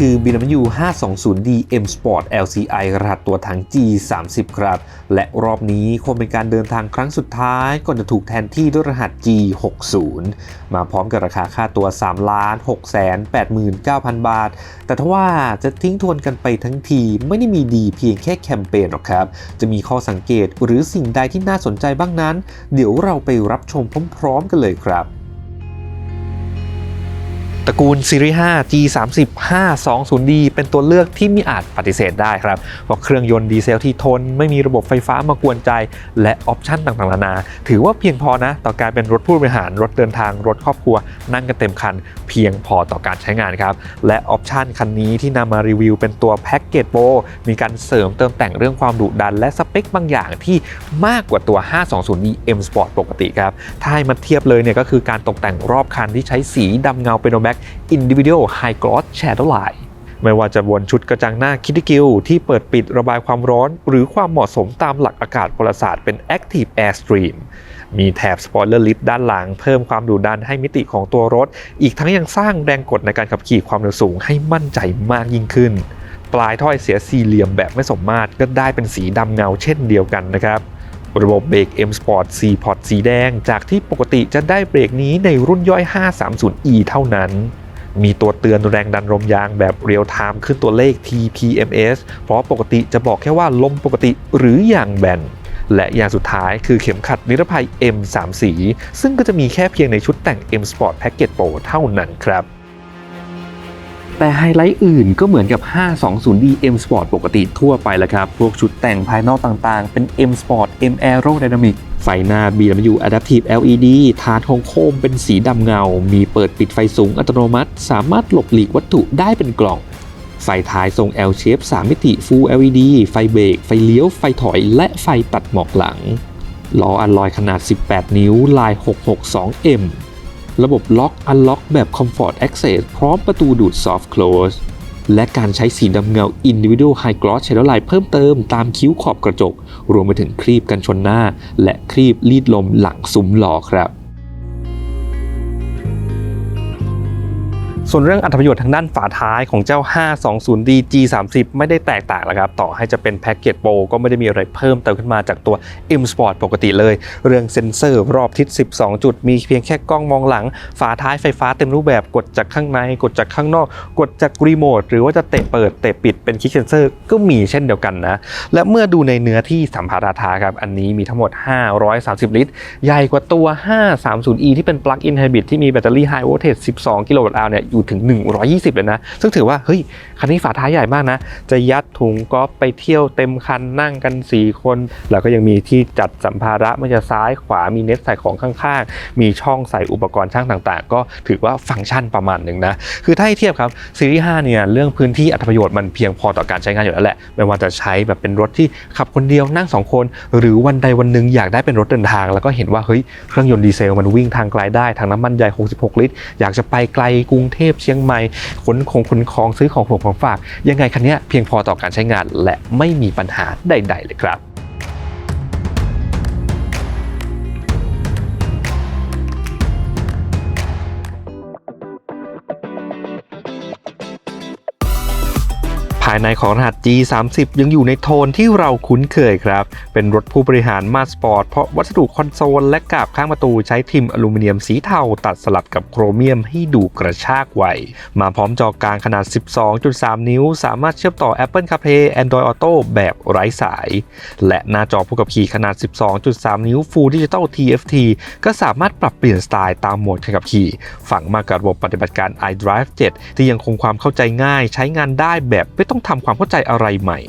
คือ BMW 520D M Sport LCI รหัสตัวถัง G30 ครับ และรอบนี้คงเป็นการเดินทางครั้งสุดท้ายก่อนจะถูกแทนที่ด้วยรหัส G60 มาพร้อมกับราคาค่าตัว 3 6 8 9 0 0 0 บาท แต่ถ้าว่าจะทิ้งทวนกันไปทั้งทีไม่ได้มีดีเพียงแค่แคมเปญหรอกครับ จะมีข้อสังเกตหรือสิ่งใดที่น่าสนใจบ้างนั้น เดี๋ยวเราไปรับชมพร้อมๆกันเลยครับ ตระกูลซีรีส์5 G30 520D เป็นตัวเลือกที่ไม่อาจปฏิเสธได้ครับเพราะเครื่องยนต์ดีเซลที่ทน ไม่มีระบบไฟฟ้ามากวนใจ และออปชั่นต่างๆนานา ถือว่าเพียงพอนะ ต่อการเป็นรถผู้บริหารรถเดินทางรถครอบครัว นั่งกันเต็มคัน เพียงพอต่อการใช้งานครับ และออปชั่นคันนี้ที่นำมารีวิวเป็นตัวแพ็กเกจโปรมีการเสริมเติมแต่งเรื่องความดุดัน และสเปคบางอย่างที่มากกว่าตัว 520D M Sport ปกติครับถ้าให้มาเทียบเลยเนี่ยก็คือการตกแต่งรอบคันที่ใช้สีดำเงาเป็นโนแบ็ก Individual High Gloss Shadow Line ไม่ว่าจะบนชุดกระจังหน้าคิดกิลที่เปิดปิดระบายความร้อน หรือความเหมาะสมตามหลักอากาศพลศาสตร์เป็น Active Airstream มีแถบสปอยเลอร์ลิฟด้านหลังเพิ่มความดุดันให้มิติของตัวรถ อีกทั้งยังสร้างแรงกดในการขับขี่ความเร็วสูงให้มั่นใจมากยิ่งขึ้น ปลายถ้อยเสียสี่เหลี่ยมแบบไม่สมมาตรก็ได้เป็นสีดำเงาเช่นเดียวกันนะครับ ระบบเบรก M Sport C Pod สีแดง จากที่ปกติจะได้เบรกนี้ในรุ่นย่อย 530e เท่านั้น มีตัวเตือนแรงดันลมยางแบบเรียลไทม์ขึ้นตัวเลข TPMS เพราะปกติจะบอกแค่ว่าลมปกติหรืออย่างแบนและอย่างสุดท้ายคือเข็มขัดนิรภัย M3 สี ซึ่งก็จะมีแค่เพียงในชุดแต่ง M Sport Package Pro เท่านั้นครับ แต่ไฮไลท์อื่นก็เหมือนกับ 520D M Sport ปกติทั่วไปแหละครับ พวกชุดแต่งภายนอกต่างๆ เป็น M Sport M Aerodynamic ไฟหน้า BMW Adaptive LED ทาทองโคมเป็นสีดำเงา มีเปิดปิดไฟสูงอัตโนมัติ สามารถหลบหลีกวัตถุได้เป็นกล่อง ไฟท้ายทรง L shape 3 มิติ Full LED ไฟเบรก ไฟเลี้ยว ไฟถอย และไฟตัดหมอกหลัง ล้ออัลลอยขนาด 18 นิ้ว ลาย 662M ระบบล็อกอันล็อกแบบ Comfort Access พร้อมประตูดูด Soft Close และการใช้สีดำเงา Individual High Gloss Shadow Line เพิ่มเติมตามคิ้วขอบกระจก รวมไปถึงครีบกันชนหน้า และครีบรีดลมหลังซุ้มหล่อครับ ส่วนเรื่องอัตประโยชน์ทางด้านฝาท้ายของเจ้า 520D G30 ไม่ได้แตกต่างแล้วครับ ต่อให้จะเป็นแพ็กเกจโปรก็ไม่ได้มีอะไรเพิ่มเติมขึ้นมาจากตัว M Sport ปกติเลย เรื่องเซ็นเซอร์รอบทิศ 12 จุด มีเพียงแค่กล้องมองหลัง ฝาท้ายไฟฟ้าเต็มรูปแบบกดจากข้างใน กดจากข้างนอก กดจากรีโมทหรือว่าจะเตะเปิดเตะปิดเป็นคลิกเซนเซอร์ก็มีเช่นเดียวกันนะ และเมื่อดูในเนื้อที่สัมภาระท้ายครับอันนี้มีทั้งหมด 530 ลิตร ใหญ่กว่าตัว 530e ที่เป็น plug-in hybrid ที่มีแบตเตอรี่ high voltage 12 กิโลวัตต์อาวเนี่ยอยู่ถึง 120 เลยนะ ซึ่งถือว่าเฮ้ยคันนี้ฝาท้ายใหญ่มากนะ จะยัดถุงก๊อฟไปเที่ยวเต็มคันนั่งกัน 4 คน แล้วก็ยังมีที่จัดสัมภาระม่ว่าจะซ้ายขวามีเน็ตใส่ของข้างๆ มีช่องใส่อุปกรณ์ช่างต่างๆ ก็ถือว่าฟังก์ชันประมาณหนึ่งนะ คือถ้าให้เทียบครับซีรีส์5เนี่ยเรื่องพื้นที่อัตประโยชน์มันเพียงพอต่อการใช้งานอยู่แล้วแหละไม่ว่าจะใช้แบบเป็นรถที่ขับคนเดียวนั่ง 2 คน หรือวันใดวันหนึ่งอยากได้เป็นรถเดินทาง แล้วก็เห็นว่าเฮ้ยเครื่องยนต์ดีเซลมันวิ่งทางไกลได้ทางน้ำมันใหญ่ 66 ลิตร อยากจะไปไกลกรุงเทพเชียงใหม่ขนของขนของซื้อของผมของฝาก ยังไงคันนี้เพียงพอต่อการใช้งานและไม่มีปัญหาใด ๆ เลยครับายในของรหัส G30 ยังอยู่ในโทนที่เราคุ้นเคยครับ เป็นรถผู้บริหารมาสปอร์ต เพราะวัสดุคอนโซลและกาบข้างประตูใช้ทิมอลูมิเนียมสีเทาตัดสลับกับโครเมียมให้ดูกระชากไวมาพร้อมจอกลางขนาด 12.3 นิ้ว สามารถเชื่อมต่อ Apple CarPlay Android Auto แบบไร้สาย และหน้าจอผู้ขับขี่ขนาด 12.3 นิ้ว Full Digital TFT ก็สามารถปรับเปลี่ยนสไตล์ตามโหมดการขับขี่ ฝังมากับระบบปฏิบัติการ iDrive 7 ที่ยังคงความเข้าใจง่ายใช้งานได้แบบไม่ต้องทำความเข้าใจอะไรใหม่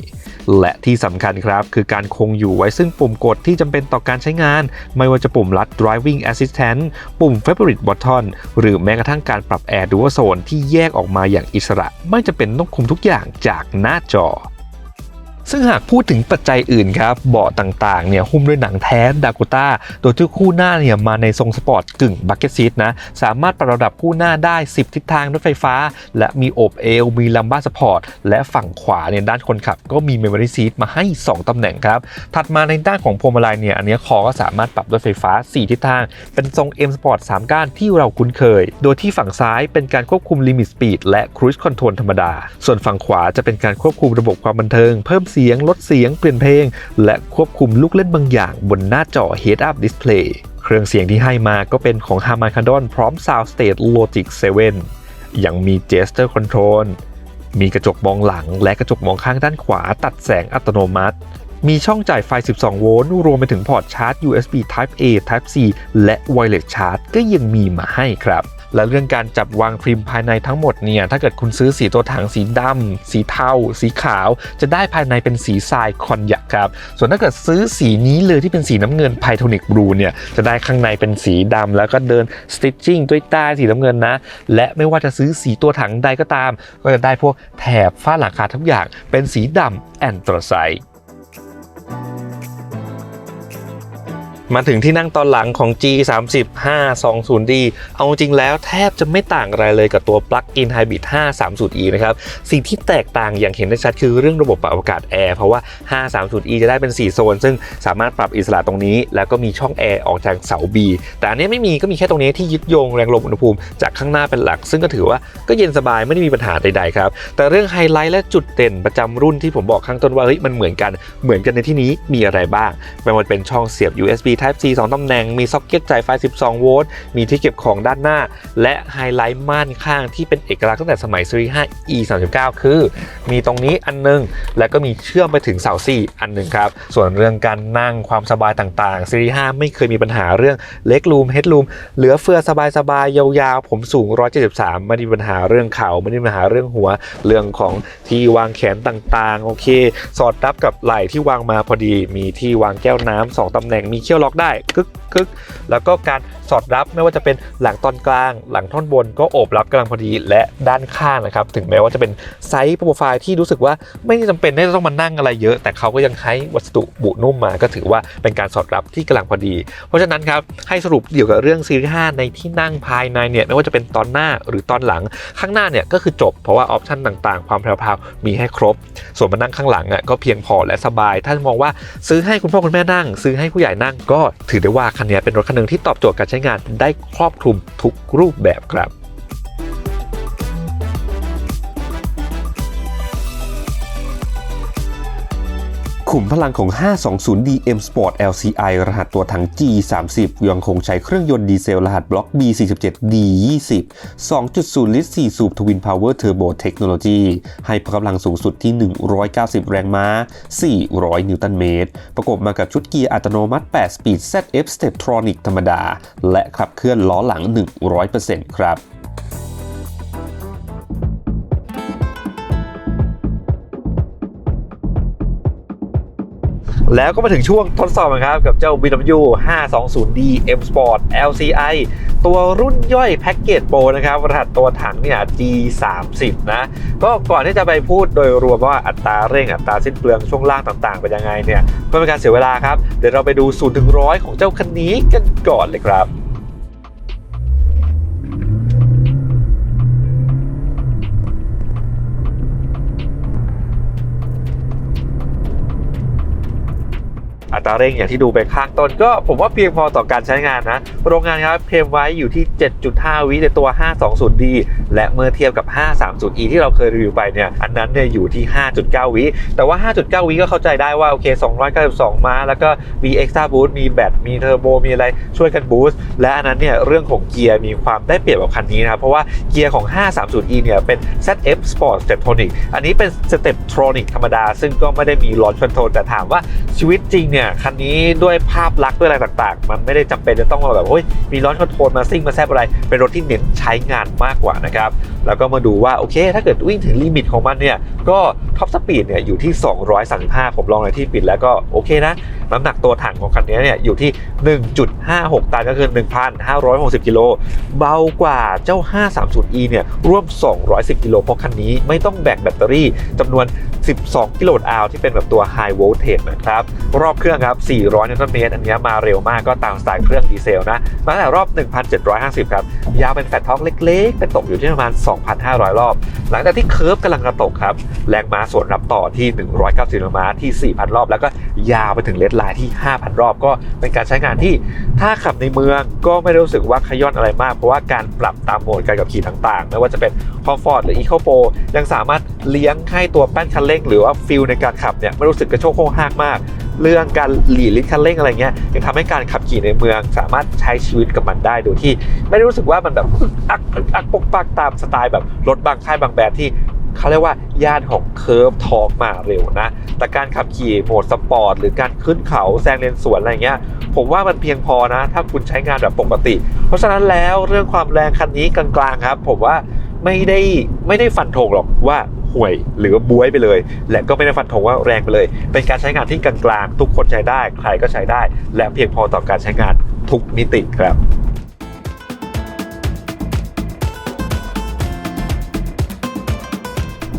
และที่สำคัญครับ คือการคงอยู่ไว้ซึ่งปุ่มกดที่จำเป็นต่อการใช้งาน ไม่ว่าจะปุ่มลัด driving assistant ปุ่ม favorite button หรือแม้กระทั่งการปรับแอร์ดูว่าโซนที่แยกออกมาอย่างอิสระ ไม่จะเป็นต้องคุมทุกอย่างจากหน้าจอ ซึ่งหากพูดถึงปัจจัยอื่นครับเบาะต่างๆเนี่ยหุ้มด้วยหนังแท้ดากูต้าโดยที่คู่หน้าเนี่ยมาในทรงสปอร์ตกึ่งบักเก็ตซีทนะสามารถปรับระดับคู่หน้าได้ 10 ทิศทางด้วยไฟฟ้า และมีโอบเอวมีลัมบ้าสปอร์ตและฝั่งขวาเนี่ยด้านคนขับ ก็มีเมมโมรี่ซีทมาให้ 2 ตำแหน่งครับ ถัดมาในด้านของพวงมาลัยเนี่ยอันนี้คอก็สามารถปรับด้วยไฟฟ้า 4 ทิศทาง เป็นทรง M Sport 3 ก้านที่เราคุ้นเคย โดยที่ฝั่งซ้ายเป็นการควบคุมลิมิตสปีดและครู i คอนโทรลธรรมดา ส่วนฝั่งขวาจะเป็นการควบคุมระบบความบันเทิงเพิ่มเสียง ลดเสียง เปลี่ยนเพลง และควบคุมลูกเล่นบางอย่างบนหน้าจอ Head Up Display เครื่องเสียงที่ให้มาก็เป็นของ Harman Kardon พร้อม Sound Stage Logic 7 ยังมี Gesture Control มีกระจกมองหลังและกระจกมองข้างด้านขวาตัดแสงอัตโนมัติ มีช่องจ่ายไฟ 12 โวลต์ รวมไปถึงพอร์ตชาร์จ USB Type A Type C และ Wireless Charge ก็ยังมีมาให้ครับ และเรื่องการจับวางพิมพ์ภายในทั้งหมดเนี่ยถ้าเกิดคุณซื้อสีตัวถังสีดำสีเทาสีขาว จะได้ภายในเป็นสีทรายคอนยักครับ ส่วนถ้าเกิดซื้อสีนี้เลยที่เป็นสีน้ำเงินไพโทนิกบลูเนี่ยจะได้ข้างในเป็นสีดำแล้วก็เดินสติ t จิ้งด้วยใต้สีน้ำเงินนะ และไม่ว่าจะซื้อสีตัวถังใดก็ตาม ก็จะได้พวกแถบฝ้าหลังคาทุกอย่างเป็นสีดำแอนโทไซต์ มาถึงที่นั่งตอนหลังของ G 3 0 520D เอาจริงแล้วแทบจะไม่ต่างอะไรเลยกับตัว Plug-in Hybrid 530e นะครับ สิ่งที่แตกต่างอย่างเห็นได้ชัดคือเรื่องระบบปรับอากาศแอร์เพราะว่า 530e จะได้เป็น 4 โซน ซึ่งสามารถปรับอิสระตรงนี้ แล้วก็มีช่องแอร์ออกจากเสา B แต่อันนี้ไม่มีก็มีแค่ตรงนี้ที่ยึดโยงแรงลมอุณหภูมิจากข้างหน้าเป็นหลัก ซึ่งก็ถือว่าก็เย็นสบายไม่ได้มีปัญหาใดๆครับแต่เรื่องไฮไลท์และจุดเด่นประจำรุ่นที่ผมบอกข้างต้นว่าเฮ้ยมันเหมือนกันเหมือนกันในที่นี้มีอะไรบ้างไม่ว่าเป็นช่องเสียบ USB Type C 2ตำแหน่ง มีซ็อกเก็ตจ่ายไฟ 12 โวลต์ มีที่เก็บของด้านหน้า และไฮไลท์ม่านข้างที่เป็นเอกลักษณ์ตั้งแต่สมัยซีรีส์5 E 39คือ มีตรงนี้อันนึง แล้วก็มีเชื่อมไปถึงเสาซี่อันหนึ่งครับ ส่วนเรื่องการนั่งความสบายต่างๆซีรีส์5ไม่เคยมีปัญหาเรื่องเล็กรูมเฮดรูมเหลือเฟือสบายๆยาวๆผมสูง 173 ไม่ได้มีปัญหาเรื่องเข่าไม่ได้มีปัญหาเรื่องหัวเรื่องของที่วางแขนต่างๆโอเค สอดรับกับไหล่ที่วางมาพอดีมีที่วางแก้วน้ำสองตำแหน่งมีเขี้ยวล็อกได้กึกกึกแล้วก็การ สอดรับไม่ว่าจะเป็นหลังตอนกลาง หลังท่อนบนก็โอบรับกำลังพอดีและด้านข้างนะครับถึงแม้ว่าจะเป็นไซส์โปรไฟล์ที่รู้สึกว่าไม่ได้จำเป็นที่จะต้องมานั่งอะไรเยอะ แต่เขาก็ยังใช้วัสดุบุนุ่มมา ก็ถือว่าเป็นการสอดรับที่กำลังพอดี เพราะฉะนั้นครับให้สรุปเกี่ยวกับเรื่องซีรีส์5ในที่นั่งภายในเนี่ยไม่ว่าจะเป็นตอนหน้าหรือตอนหลังข้างหน้าเนี่ยก็คือจบเพราะว่าออปชันต่างๆ ความแพรวๆมีให้ครบ ส่วนมานั่งข้างหลังอะก็เพียงพอและสบายถ้ามองว่าซื้อให้คุณพ่อคุณแม่นั่ง ซื้อให้ผู้ใหญ่นั่งก็ถือได้ว่าคันนี้เป็นรถคันหนึ่งที่ตอบโจทย์การใช้งานได้ครอบคลุมทุกรูปแบบครับ ขุมพลังของ 520D M Sport LCI รหัสตัวถัง G30 ยังคงใช้เครื่องยนต์ดีเซลรหัสบล็อก B47D20 2.0 ลิตร 4 สูบ Twin Power Turbo Technology ให้พลังสูงสุดที่ 190 แรงม้า 400 นิวตันเมตร ประกอบมากับชุดเกียร์อัตโนมัติ8 Speed ZF Steptronic ธรรมดา และขับเคลื่อนล้อหลัง 100%ครับ แล้วก็มาถึงช่วงทดสอบกันครับ กับเจ้า BMW 520D M Sport LCI ตัวรุ่นย่อยแพ็กเกจโปรนะครับรหัสตัวถังเนี่ย G30 นะ ก็ก่อนที่จะไปพูดโดยรวมว่าอัตราเร่งอัตราสิ้นเปลืองช่วงล่างต่างๆ เป็นยังไงเนี่ยเพื่อเป็นการเสียเวลาครับ เดี๋ยวเราไปดู0ถึงร้อยของเจ้าคันนี้กันก่อนเลยครับ ตราเร่งอย่างที่ดูไปข้างต้น ก็ผมว่าเพียงพอต่อการใช้งานนะ โรงงานครับเพมไว้อยู่ที่ 7.5 วิในตัว 520D และเมื่อเทียบกับ 530E ที่เราเคยรีวิวไปเนี่ยอันนั้นเนี่ยอยู่ที่ 5.9 วิ แต่ว่า 5.9 วิก็เข้าใจได้ว่าโอเค 292 ม้า แล้วก็มี Extra Boost มีแบตมีเทอร์โบมีอะไรช่วยกันบูสต์และอันนั้นเนี่ยเรื่องของเกียร์มีความได้เปรียบกับคันนี้นะครับเพราะว่าเกียร์ของ 530E เนี่ยเป็น ZF Sport Steptronic อันนี้เป็น Steptronic ธรรมดา ซึ่งก็ไม่ได้มี Launch Control แต่ถามว่าชีวิตจริงเนี่ยคันนี้ด้วยภาพลักษณ์ด้วยอะไรต่างๆ มันไม่ได้จำเป็นจะต้องมาแบบโอ้ยมีร้อนคอนโทรลมาซิ่งมาแซบอะไร เป็นรถที่เน้นใช้งานมากกว่านะครับ แล้วก็มาดูว่า โอเค ถ้าเกิดวิ่งถึงลิมิตของมันเนี่ย ก็ท็อปสปีดเนี่ยอยู่ที่ 235 ผมลองในที่ปิดแล้วก็โอเคนะ น้ำหนักตัวถังของคันนี้เนี่ยอยู่ที่ 1.56 ตันก็คือ 1,560 กิโล เบากว่าเจ้า 530e เนี่ยร่วม 210 กิโลเพราะคันนี้ไม่ต้องแบกแบตเตอรี่จำนวน 12 กิโลวัตต์อที่เป็นแบบตัว High Voltage นะครับ รอบเครื่องครับ 400 นิวตันเมตร อันนี้มาเร็วมากก็ตามสไตล์เครื่องดีเซลนะ มาแต่รอบ 1,750 ครับ ยาวเป็นแฟลตท็อกเล็กๆ เป็นตกอยู่ที่ประมาณ 2,500 รอบ หลังจากที่เคิร์ฟกำลังกระตกครับ แรงม้าส่วนรับต่อที่ 190แรงม้าที่ 4,000 รอบ แล้วก็ยาวไปถึงเลดไลน์ที่ 5,000 รอบ ก็เป็นการใช้งานที่ถ้าขับในเมืองก็ไม่รู้สึกว่าขย้อนอะไรมาก เพราะว่าการปรับตามโหมดการขับขี่ต่างๆ ไม่ว่าจะเป็น Comfort หรือ Eco Pro ยังสามารถเลี้ยงให้ตัวแป้นคันเร่ง หรือว่าฟิลในการขับเนี่ยไม่รู้สึกกระโชกโค้งหางมาก เรื่องการหลีลิดคันเร่งอะไรเงี้ยยังทำให้การขับขี่ในเมืองสามารถใช้ชีวิตกับมันได้โดยที่ ไม่ได้รู้สึกว่ามันแบบอึกอักอึกอักปกปักตามสไตล์แบบรถบางค่ายบางแบรนด์ที่เขาเรียกว่าย่านของเคิร์ฟทอกมาเร็วนะ แต่การขับขี่โหมดสปอร์ตหรือการขึ้นเขาแซงเลนสวนอะไรเงี้ย ผมว่ามันเพียงพอนะ ถ้าคุณใช้งานแบบปกติ เพราะฉะนั้นแล้วเรื่องความแรงคันนี้กลางๆครับ ผมว่า ไม่ได้ไม่ได้ฟันธงหรอกว่าห่วยหรือว่าบวยไปเลย และก็ไม่ได้ฟันธงว่าแรงไปเลย เป็นการใช้งานที่กลางๆ ทุกคนใช้ได้ ใครก็ใช้ได้ และเพียงพอต่อการใช้งานทุกมิติครับ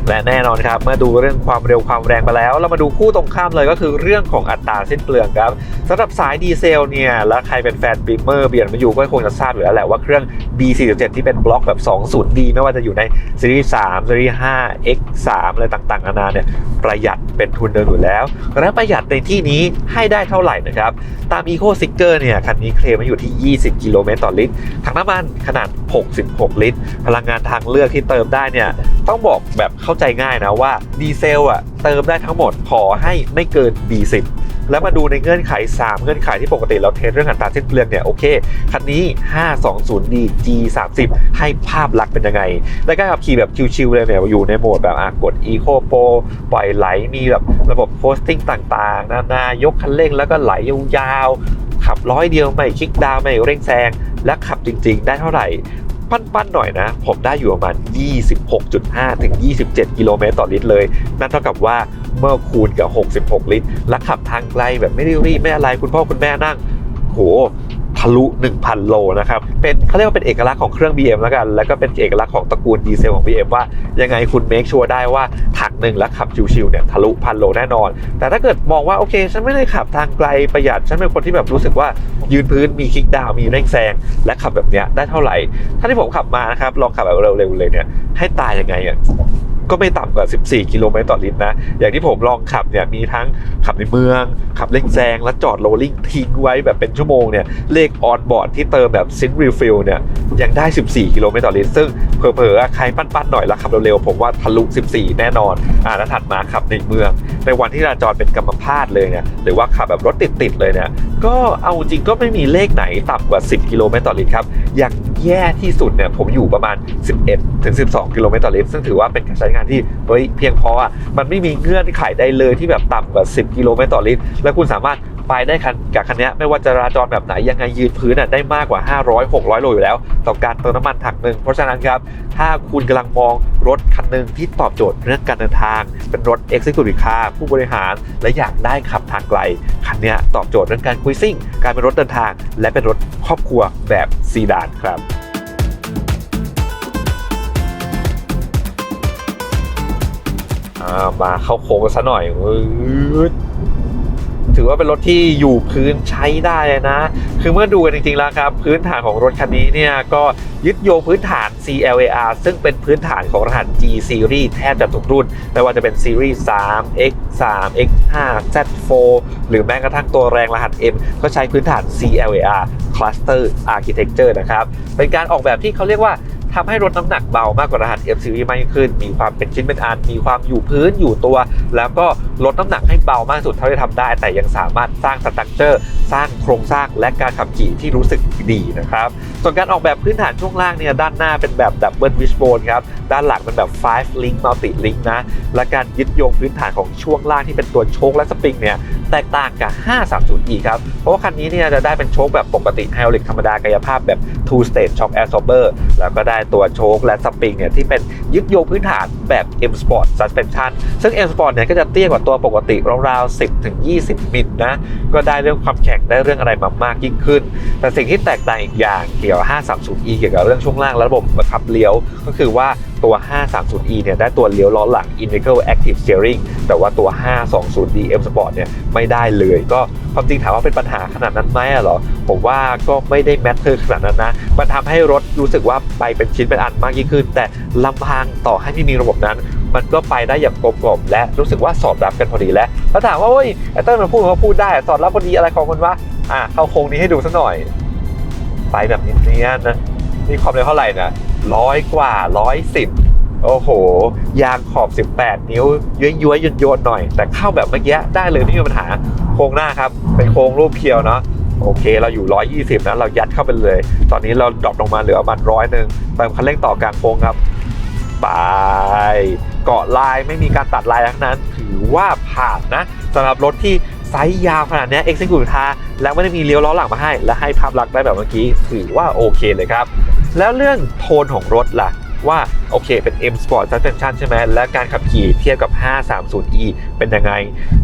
และแน่นอนครับเมื่อดูเรื่องความเร็วความแรงไปแล้ว เรามาดูคู่ตรงข้ามเลยก็คือเรื่องของอัตราสิ้นเปลืองครับ สำหรับสายดีเซลเนี่ย แล้วใครเป็นแฟนบีมเมอร์เบียนมาอยู่ก็คงจะทราบอยู่แล้วแหละว่าเครื่อง B47 ที่เป็นบล็อกแบบ 20D ไม่ว่าจะอยู่ในซีรีส์3ซีรีส์5 X3 อะไรต่างๆนานาเนี่ย ประหยัดเป็นทุนเดิมอยู่แล้ว และประหยัดในที่นี้ให้ได้เท่าไหร่นะครับ ตาม Eco s i c k e r เนี่ย คันนี้เคลมมาอยู่ที่ 20 กิโลเมตรต่อลิตรถังน้ำมันขนาด 66 ลิตร พลังงานทางเลือกที่เติมได้เนี่ยต้องบอกแบบเข้าใจง่ายนะว่าดีเซลอะเติมได้ทั้งหมดขอให้ไม่เกิน B10 แล้วมาดูในเงื่อนไข 3 เงื่อนไขที่ปกติเราเทสเรื่องอัตราสิ้นเปลืองเนี่ยโอเค คันนี้ 520D G30 ให้ภาพลักษณ์เป็นยังไง และการขับขี่แบบชิวๆเลยเนี่ยอยู่ในโหมดแบบกด Eco Pro ปล่อยไหลมีแบบระบบโพสติ้งต่างๆ นานายกคันเร่งแล้วก็ไหลยาวๆขับร้อยเดียวไม่คลิกดาวไม่เร่งแซงและขับจริง ๆ ได้เท่าไหร่ ปั้นๆหน่อยนะ ผมได้อยู่ประมาณ 26.5 ถึง 27 กิโลเมตรต่อลิตรเลย นั่นเท่ากับว่าเมื่อคูณกับ 66 ลิตร และขับทางไกลแบบไม่ได้รีบไม่อะไรคุณพ่อคุณแม่นั่ง โห ลุ 1,000 โลนะครับ เป็นเขาเรียกว่าเป็นเอกลักษณ์ของเครื่อง BM แล้วกัน แล้วก็เป็นเอกลักษณ์ของตระกูลดีเซลของ BM ว่ายังไงคุณเมคชัวร์ได้ว่าถังหนึ่งแล้วขับชิวๆเนี่ยทะลุพันโลแน่นอน แต่ถ้าเกิดมองว่าโอเค ฉันไม่ได้ขับทางไกลประหยัด ฉันเป็นคนที่แบบรู้สึกว่ายืนพื้นมีคลิกดาวมีเร่งแซงและขับแบบเนี้ยได้เท่าไหร่ ถ้าที่ผมขับมานะครับลองขับแบบเร็วๆเลยเนี่ยให้ตายยังไงอะ ก็ไม่ต่ำกว่า 14 กิโลเมตรต่อลิตรนะ อย่างที่ผมลองขับเนี่ยมีทั้งขับในเมือง ขับเร่งแซง แล้วจอดโรลลิ่งทิ้งไว้แบบเป็นชั่วโมงเนี่ย เลขออนบอร์ดที่เติมแบบซิง r ์รีฟิลเนี่ยยังได้ 14 กิโลเมตรต่อลิตร ซึ่งเผลอๆใครปั้นๆหน่อยแล้วขับเร็วๆผมว่าทะลุ 14 แน่นอน อ่าแล้วถัดมาขับในเมือง ในวันที่จราจรเป็นกรรมพาดเลยเนี่ย หรือว่าขับแบบรถติดๆเลยเนี่ย ก็เอาจริงก็ไม่มีเลขไหนต่ำกว่า 10 กิโลเมตรต่อลิตรครับย่าง แย่ที่สุดเนี่ยผมอยู่ประมาณ 11ถึง12 กิโลเมตรต่อลิตรซึ่งถือว่าเป็นการใช้งานที่เฮ้ยเพียงพออะมันไม่มีเงื่อนไขใดเลยที่แบบต่ำกว่า 10 กิโลเมตรต่อลิตรและคุณสามารถ ไปได้คันกับคันนี้ไม่ว่าจะราจรแบบไหนยังไงยืนพื้นอะได้มากกว่า 500 600 โลอยู่แล้ว ต่อการเติมน้ำมันถังหนึ่งเพราะฉะนั้นครับถ้าคุณกำลังมองรถคันหนึ่งที่ตอบโจทย์เรื่องการเดินทาง เป็นรถ Executive Car ผู้บริหาร และอยากได้ขับทางไกล คันนี้ตอบโจทย์เรื่องการคุยซิ่ง การเป็นรถเดินทาง และเป็นรถครอบครัวแบบซีดานครับมาเข้าโค้งซะหน่อย ถือว่าเป็นรถที่อยู่พื้นใช้ได้นะ คือเมื่อดูกันจริงๆแล้วครับ พื้นฐานของรถคันนี้เนี่ยก็ยึดโยงพื้นฐาน CLAR ซึ่งเป็นพื้นฐานของรหัส G Series แทบจะทุกรุ่น ไม่ว่าจะเป็น Series 3 X3 X5 Z4 หรือแม้กระทั่งตัวแรงรหัส M ก็ใช้พื้นฐาน CLAR Cluster Architecture นะครับ เป็นการออกแบบที่เขาเรียกว่า ททำให้รถน้ำหนักเบามากกว่ารหัส M Series มากยิ่งขึ้น มีความเป็นชิ้นเป็นอัน มีความอยู่พื้นอยู่ตัว แล้วก็ลดน้ำหนักให้เบามากสุดเท่าที่ทำได้ แต่ยังสามารถสร้างสตรัคเจอร์สร้างโครงสร้างและการขับขี่ที่รู้สึกดีนะครับส่วนการออกแบบพื้นฐานช่วงล่างเนี่ยด้านหน้าเป็นแบบดับเบิลวิชโบนครับด้านหลังเป็นแบบ 5 link multi link นะและการยึดโยงพื้นฐานของช่วงล่างที่เป็นตัวโชคและสปริงเนี่ยแตกต่างกับ 530e ครับ เพราะว่าคันนี้เนี่ยจะได้เป็นโชคแบบปกติไฮดรอลิกธรรมดากายภาพแบบ two stage shock absorber แล้วก็ได้ตัวโชคและสปริงเนี่ยที่เป็นยึดโยงพื้นฐานแบบ M Sport suspension ซึ่ง M Sport เนี่ยก็จะเตี้ยกว่าตัวปกติราวๆ 10ถึง20 มิลนะ ก็ได้เรื่องความแข็งได้เรื่องอะไรมามากยิ่งขึ้น แต่สิ่งที่แตกต่างอีกอย่างเกี่ยวกับ 530e เกี่ยวกับเรื่องช่วงล่างและระบบบังคับเลี้ยว ก็คือว่าตัว 530e เนี่ยได้ตัวเลี้ยวล้อหลัง Integral Active Steering แต่ว่าตัว 520d M Sport เนี่ยไม่ได้เลยก็ความจริงถามว่าเป็นปัญหาขนาดนั้นไหมเหรอ ผมว่าก็ไม่ได้แมทเทอร์ขนาดนั้นนะ มันทำให้รถรู้สึกว่าไปเป็นชิ้นเป็นอันมากยิ่งขึ้น แต่ลำพังต่อให้ไม่มีระบบนั้น มันก็ไปได้อย่างกลมกล่อมและรู้สึกว่าสอดรับกันพอดีแล้วแล้วถามว่าโอ้ยไอ้เต้นมันพูดมันก็พูดได้สอดรับพอดีอะไรของมันวะอะเข้าโค้งนี้ให้ดูสักหน่อย ไปแบบนี้เนี่ยนะนี่ความเร็วเท่าไหร่นะ ร้อยกว่าร้อยสิบโอ้โห ยางขอบ 18 นิ้วย้อยย้อยโยนหน่อย แต่เข้าแบบเมื่อกี้ได้เลยไม่มีปัญหา โค้งหน้าครับ เป็นโค้งรูปเคียวเนาะโอเค เราอยู่ 120 นะ เรายัดเข้าไปเลย ตอนนี้เราดรอปลงมาเหลือประมาณร้อยหนึ่งเติมคันเร่งต่อกลางโค้งครับไปเกาะลายไม่มีการตัดลายทั้งนั้น ถือว่าผ่านนะสำหรับรถที่ไซส์ยาวขนาดนี้ Executive ทาแล้วไม่ได้มีเลี้ยวล้อหลังมาให้ และให้ภาพลักษณ์ได้แบบเมื่อกี้ ถือว่าโอเคเลยครับ แล้วเรื่องโทนของรถล่ะ ว่าโอเคเป็น M Sport Suspension ใช่ไหมและการขับขี่เทียบกับ 530e เป็นยังไง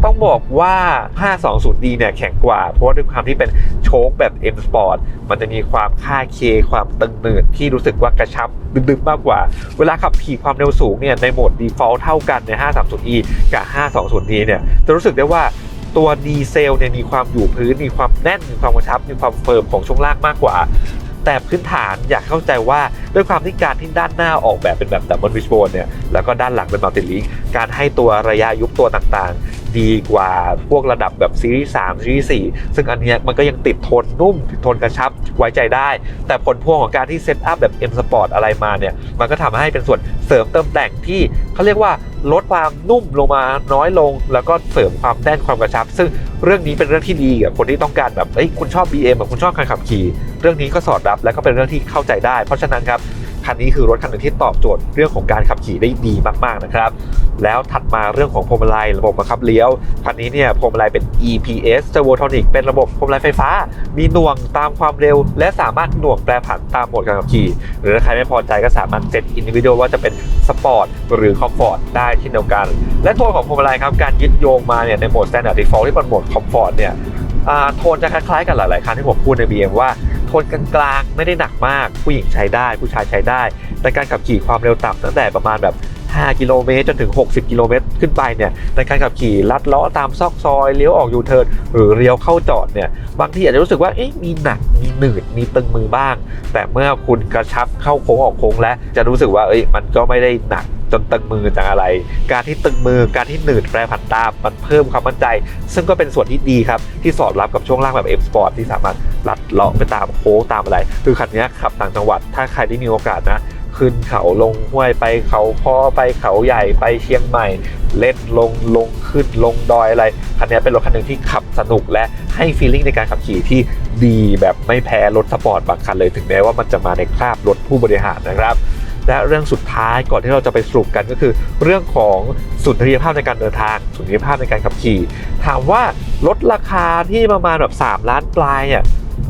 ต้องบอกว่า 520d เนี่ยแข็งกว่า เพราะว่าด้วยความที่เป็นโชคแบบ M Sport มันจะมีความค่าเคความตึงหนืดที่รู้สึกว่ากระชับดึบๆมากกว่า เวลาขับขี่ความเร็วสูงเนี่ยในโหมด default เท่ากันใน 530e กับ 520d เนี่ยจะรู้สึกได้ว่าตัวดีเซลเนี่ยมีความอยู่พื้น มีความแน่น มีความกระชับ มีความเฟิร์มของช่วงล่างมากกว่า แต่พื้นฐานอยากเข้าใจว่าด้วยความที่การที่ด้านหน้าออกแบบเป็นแบบดับเบิลวิชโบนเนี่ยแล้วก็ด้านหลังเป็นมัลติลิงการให้ตัวระยะยุบตัวต่างๆ ดีกว่าพวกระดับแบบซีรีส์3ซีรีส์4ซึ่งอันนี้มันก็ยังติดทนนุ่มติดทนกระชับไว้ใจได้ แต่ผลพวงของการที่เซตอัพแบบ M Sport อะไรมาเนี่ยมันก็ทำให้เป็นส่วนเสริมเติมแต่งที่เขาเรียกว่าลดความนุ่มลงมาน้อยลง แล้วก็เสริมความแน่นความกระชับ ซึ่งเรื่องนี้เป็นเรื่องที่ดีกับคนที่ต้องการแบบเอ้ยคุณชอบ BM แบบคุณชอบการขับขี่ เรื่องนี้ก็สอดรับและก็เป็นเรื่องที่เข้าใจได้ เพราะฉะนั้นครับ คันนี้คือรถคันหนึ่งที่ตอบโจทย์เรื่องของการขับขี่ได้ดีมากๆนะครับ แล้วถัดมาเรื่องของพวงมาลัยระบบบังคับเลี้ยว คันนี้เนี่ยพวงมาลัยเป็น EPS servo tonic เป็นระบบพวงมาลัยไฟฟ้า มีหน่วงตามความเร็ว และสามารถหน่วงแปรผันตามโหมดการขับขี่ หรือถ้าใครไม่พอใจก็สามารถเซตอินดิวิ u a l ว่าจะเป็นสปอร์ตหรือคอมฟอร์ตได้เช่นเดียวกัน และโทนของพวงมาลัยครับการยึดโยงมาเนี่ยในโหมด Standard Default ที่เป็นโหมดคอมฟอร์ตเนี่ยโทนจะคล้ายๆ กันหลายๆคันที่ผมพูดใน BM ว่า โทนกลางๆ ไม่ได้หนักมาก ผู้หญิงใช้ได้ ผู้ชายใช้ได้ แต่การขับขี่ความเร็วต่ำตั้งแต่ประมาณแบบ 5 กิโลเมตรจนถึง 60 กิโลเมตรขึ้นไปเนี่ย ในการขับขี่ลัดเลาะตามซอกซอยเลี้ยวออกยูเทิร์นหรือเลี้ยวเข้าจอดเนี่ย บางทีอาจจะรู้สึกว่า เอ๊ะ มีหนัก มีหนืด มีตึงมือบ้าง แต่เมื่อคุณกระชับเข้าโค้งออกโค้งแล้ว จะรู้สึกว่า เอ้ย มันก็ไม่ได้หนัก จนตึงมือจากอะไร การที่ตึงมือการที่หนืดแปรผันตามมันเพิ่มความมั่นใจ ซึ่งก็เป็นส่วนที่ดีครับ ที่สอดรับกับช่วงล่างแบบ M Sport ที่สามารถลัดเลาะไปตามโค้งตามอะไร คือคันนี้ขับต่างจังหวัด ถ้าใครได้มีโอกาสนะขึ้นเขาลงห้วยไปเขาคอไปเขาใหญ่ไปเชียงใหม่ เล่นลงลงขึ้นลงดอยอะไรคันนี้เป็นรถคันหนึ่งที่ขับสนุกและให้ฟีลลิ่งในการขับขี่ที่ดีแบบไม่แพ้รถสปอร์ตบางคันเลยถึงแม้ว่ามันจะมาในคราบรถผู้บริหารนะครับ และเรื่องสุดท้ายก่อนที่เราจะไปสรุปกันก็คือ เรื่องของสุนทรียภาพในการเดินทางสุนทรียภาพในการขับขี่ ถามว่าลดราคาที่ประมาณแบบ 3 ล้านปลายอะ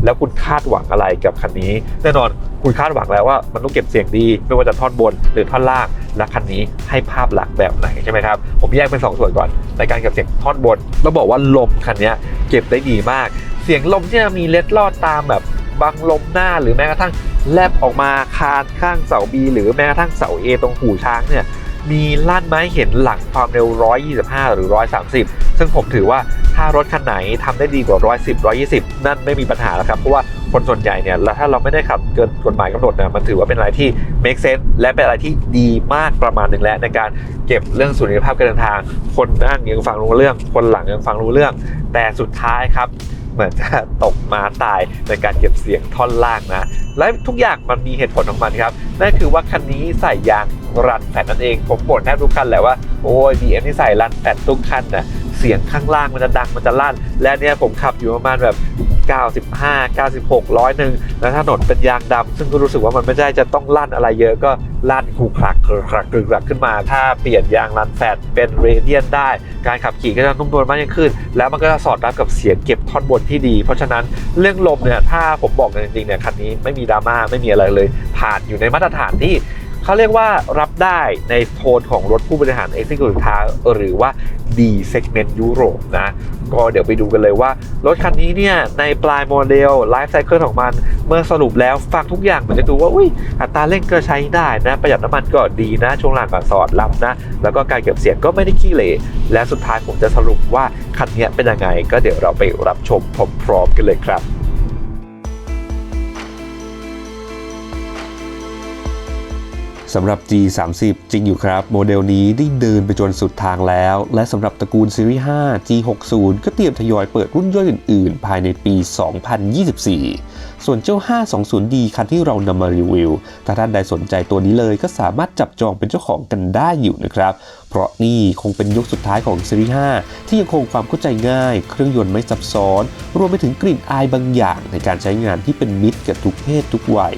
แล้วคุณคาดหวังอะไรกับคันนี้ แน่นอนคุณคาดหวังแล้วว่ามันต้องเก็บเสียงดี ไม่ว่าจะท่อนบนหรือท่อนล่างและคันนี้ให้ภาพหลักแบบไหนใช่ไหมครับ ผมแยกเป็นสองส่วนก่อน ในการเก็บเสียงท่อนบนต้องบอกว่าลมคันนี้เก็บได้ดีมาก เสียงลมที่มีเล็ดลอดตามแบบ บังลมหน้าหรือแม้กระทั่งแลบออกมาคานข้างเสา B หรือแม้กระทั่งเสา A ตรงหูช้างเนี่ยมีลั่นไม้เห็นหลังความเร็ว 125 หรือ 130 ซึ่งผมถือว่าถ้ารถคันไหนทำได้ดีกว่า 110 120 นั่นไม่มีปัญหาแล้วครับ เพราะว่าคนส่วนใหญ่เนี่ยแล้วถ้าเราไม่ได้ขับเกินกฎหมายกำหนดเนี่ยมันถือว่าเป็นอะไรที่ make sense และเป็นอะไรที่ดีมากประมาณหนึ่งแล้วในการเก็บเรื่องสุขภาพการเดินทาง คนนั่งยังฟังรู้เรื่อง คนหลังยังฟังรู้เรื่อง แต่สุดท้ายครับ เหมือนจะตกม้าตายในการเก็บเสียงท่อนล่างนะ และทุกอย่างมันมีเหตุผลของมันครับ นั่นคือว่าคันนี้ใส่ยางรันแฟตนั่นเอง ผมบ่นแทบทุกคันแหละว่า โอ้ย BM ที่ใส่รันแฟตทุกคันนะเสียงข้างล่างมันจะดังมันจะลั่น และเนี่ยผมขับอยู่ประมาณแบบ 95 96ร้อยหนึ่งแล้วถนนเป็นยางดำซึ่งก็รู้สึกว่ามันไม่ได้จะต้องลั่นอะไรเยอะก็ลั่นคูคลักคลักคลักขึ้นมา ถ้าเปลี่ยนยางรันแฟตเป็นเรเดียนได้ การขับขี่ก็จะนุ่มนวลมากยิ่งขึ้น แล้วมันก็จะสอดรับกับเสียงเก็บท่อนบนที่ดี เพราะฉะนั้นเรื่องลมเนี่ยถ้าผมบอกจริงๆเนี่ยคันนี้ไม่มีดราม่าไม่มีอะไรเลย ผ่านอยู่ในมาตรฐานที่ เขาเรียกว่ารับได้ในโทนของรถผู้บริหาร Executive Car หรือว่า D segment ยุโรปนะ ก็เดี๋ยวไปดูกันเลยว่า รถคันนี้เนี่ยในปลายโมเดลไลฟ์ไซเคิลของมัน เมื่อสรุปแล้วฟังทุกอย่างมันจะดูว่า อุ้ยอัตราเร่งก็ใช้ได้นะ ประหยัดน้ำมันก็ดีนะ ช่วงหล่างก็สอดรับนะ แล้วก็การเก็บเสียงก็ไม่ได้ขี้เหร่และสุดท้ายผมจะสรุปว่าคันนี้เป็นยังไง ก็เดี๋ยวเราไปรับชมพร้อมๆกันเลยครับ สำหรับ G30 จริงอยู่ครับ โมเดลนี้ได้เดินไปจนสุดทางแล้ว และสำหรับตระกูลซีรีส์ 5 G60 ก็เตรียมทยอยเปิดรุ่นย่อยอื่นๆ ภายในปี 2024 ส่วนเจ้า 520D คันที่เรานำมารีวิว ถ้าท่านใดสนใจตัวนี้เลยก็สามารถจับจองเป็นเจ้าของกันได้อยู่นะครับ เพราะนี่คงเป็นยุคสุดท้ายของซีรีส์ 5 ที่ยังคงความเข้าใจง่าย เครื่องยนต์ไม่ซับซ้อน รวมไปถึงกลิ่นอายบางอย่างในการใช้งานที่เป็นมิตรกับทุกเพศทุกวัย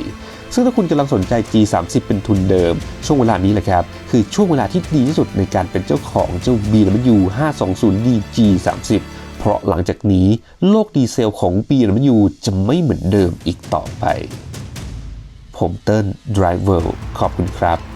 ซึ่งถ้าคุณกำลังสนใจ G30 เป็นทุนเดิม ช่วงเวลานี้แหละครับ คือช่วงเวลาที่ดีที่สุดในการเป็นเจ้าของเจ้า BMW 520D G30 เพราะหลังจากนี้โลกดีเซลของ BMW จะไม่เหมือนเดิมอีกต่อไป ผมเติ้ล Driver ขอบคุณครับ